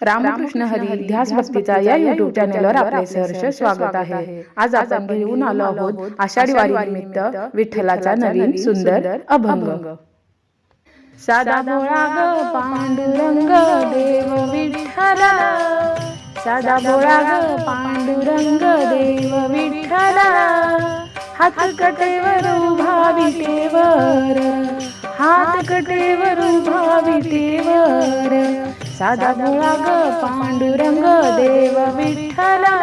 रामकृष्ण हरी ध्यास भक्तीचा या युट्यूब चॅनलवर आपले सहर्ष स्वागत आहे. आज आपण घेऊन आलो आहोत आषाढी वारी निमित्त विठ्ठलाचा नवीन सुंदर अभंग. साधा भोळा ग पांडुरंग देव विठ्ठला. साधा भोळा ग पांडुरंग देव विठ्ठला. हात कटेवर उभा विटेवर हात कटेवर उभा विटेवर साधा भोळा ग पांडुरंग देव विठ्ठला.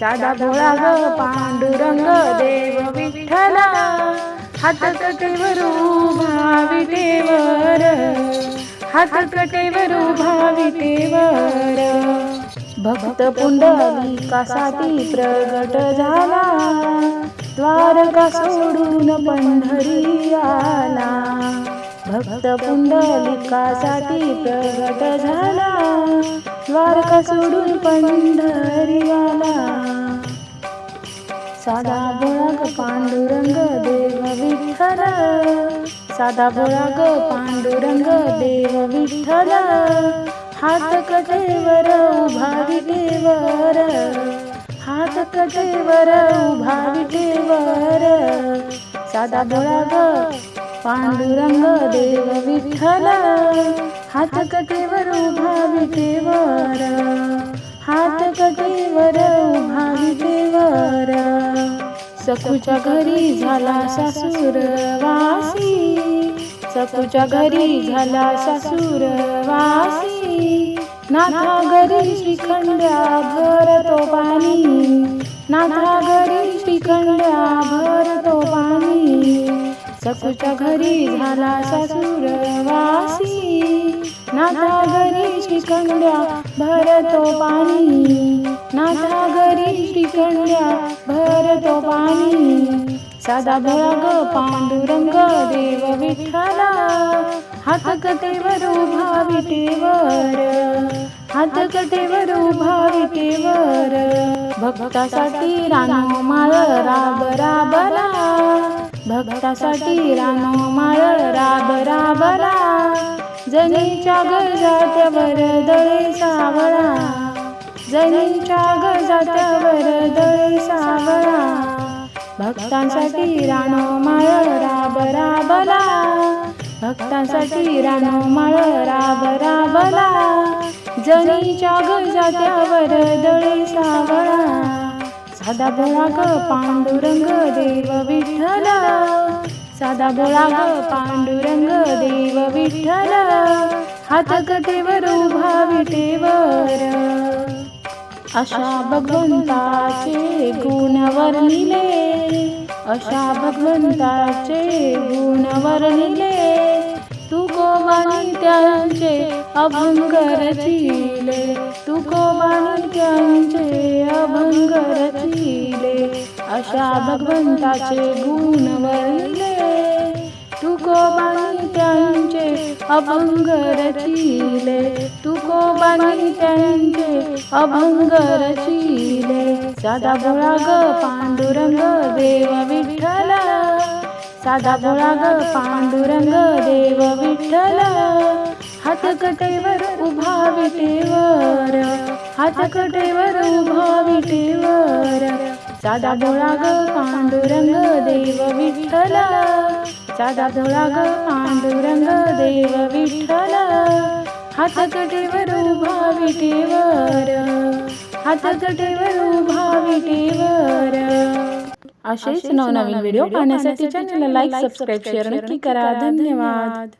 साधा भोळा ग पांडुरंग देव विठ्ठला. हात कटेवर भावी देवर हात कटेवर भावी देवर भक्त पुंडलिकासाठी प्रगट झाला. द्वारका सोडून पंढरी आला. भक्त पुंडलिकासाठी प्रगट झाला. द्वारका सोडून पंढरी आला साधा बोळाग पांडुरंग देव विठ्ठल. साधा बोळाग पांडुरंग देव विठ्ठल. हात कटेवर उभा विटेवर हात कटेवर उभा विटेवर साधा बोळाग पांडुरंग देव विठ्ठल हात कटेवर उभा विटेवर हात कटेवर उभा विटेवर सखूच्या घरी झाला सासूर वासी सखूच्या घरी झाला सासूर वासी. नाथा घरी श्रीखंड्या भरतो पाणी नाथा घरी श्रीखंड्या भरतो सखूच्या घरी झाला सासूर वासी नाथा घरी श्रीखंड्या भरतो पाणी. नाथा घरी श्रीखंड्या भरतो पाणी. साधा भोळा ग पांडुरंग देव विठ्ठला. हात वरू उभा विटेवर हात वरू उभा विटेवर भक्तासाठी रानो माळ राब राबला. भक्तासाठी रानो माळ राब राबला. जनीच्या गजात वरदळे सावळा. जनीच्या गजात वरदळे सावळा. भक्तांसाठी रानो माळ राब राबला. भक्तांसाठी रानो माळ राब राबला. जनीच्या गजात वरदळे सावळा. साधा भोळा ग पांडुरंग देव विठ्ठला. साधा भोळा ग पांडुरंग देव विठ्ठल. हात कटेवर उभा विटेवर. अशा भगवंताचे गुण वर्णिले. अशा भगवंताचे गुण वर्णिले. तू गोवानी त्यांचे अभंग रचिले तू त्यांचे अभंग रचिले अशा भगवंताचे गुण वर्णिले तू कोबानी त्यांचे अभंग रचिले तू त्यांचे अभंग रचिले साधा भोळा ग पांडुरंग देव विठ्ठला. साधा भोळा ग पांडुरंग देव विठ्ठल. हात कटेवर उभा विटेवर हात कटेवर उभा विटेवर साधा भोळा ग पांडुरंग देव विठ्ठल साधा भोळा ग पांडुरंग देव विठ्ठल हात कटेवर उभा विटेवर हात कटेवर उभा विटेवर. असेच नवनवीन व्हिडिओ पाहण्यासाठी चॅनलला लाईक सबस्क्राईब शेअर नक्की करा. धन्यवाद.